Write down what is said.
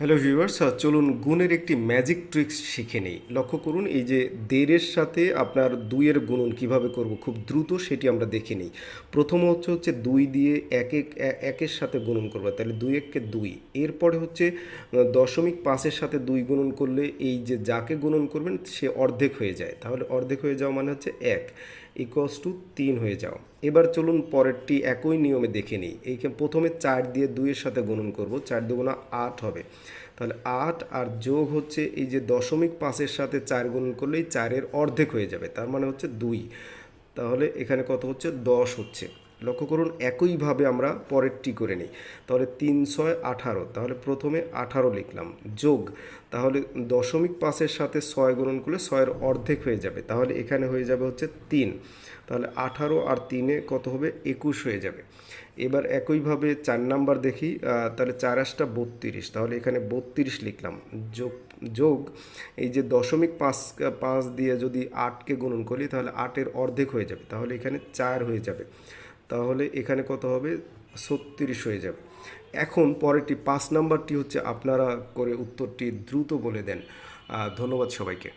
Hello viewers চলুন গুণের একটি ম্যাজিক ট্রিক্স শিখে নেই। লক্ষ্য করুন, এই যে দেড়ের সাথে আপনার দুইয়ের গুণন কীভাবে করব, খুব দ্রুত সেটি আমরা দেখে নিই। প্রথম হচ্ছে হচ্ছে দুই দিয়ে এক এক একের সাথে গুণন করব, তাহলে দুই এককে দুই। এরপরে হচ্ছে দশমিক পাঁচের সাথে দুই গুণন করলে এই যে যাকে গুণন করবেন, সে অর্ধেক হয়ে যায়। তাহলে অর্ধেক হয়ে যাওয়া মানে হচ্ছে এক। ইকোয়াস টু তিন হয়ে যাও। এবার চলুন পরেরটি একই নিয়মে দেখে নিই। এইখানে প্রথমে চার দিয়ে দুইয়ের সাথে গুণন করব, চার দুগুণা আট হবে। তাহলে আট আর যোগ হচ্ছে এই যে দশমিক পাঁচের সাথে চার গুণন করলেই চারের অর্ধেক হয়ে যাবে, তার মানে হচ্ছে দুই। তাহলে এখানে কত হচ্ছে? দশ হচ্ছে। লক্ষ্য করুন, একইভাবে আমরা পরেরটি করে নিই। তাহলে তিন ছয় আঠারো, তাহলে প্রথমে আঠারো লিখলাম। যোগ, তাহলে দশমিক পাঁচের সাথে ছয় গুণন করলে ছয়ের অর্ধেক হয়ে যাবে। তাহলে এখানে হয়ে যাবে হচ্ছে তিন। তাহলে আঠারো আর তিনে কত হবে? একুশ হয়ে যাবে। এবার একইভাবে চার নাম্বার দেখি তাহলে চার আশটা বত্রিশ। তাহলে এখানে বত্রিশ লিখলাম। যোগ যোগ, এই যে দশমিক পাঁচ পাঁচ দিয়ে যদি আটকে গুণন করি, তাহলে আটের অর্ধেক হয়ে যাবে। তাহলে এখানে চার হয়ে যাবে। তাহলে এখানে কত হবে? ছত্রিশ হয়ে যাবে। এখন পরেরটি পাঁচ নাম্বারটি হচ্ছে আপনারা করে উত্তরটি দ্রুত বলে দেন। ধন্যবাদ সবাইকে।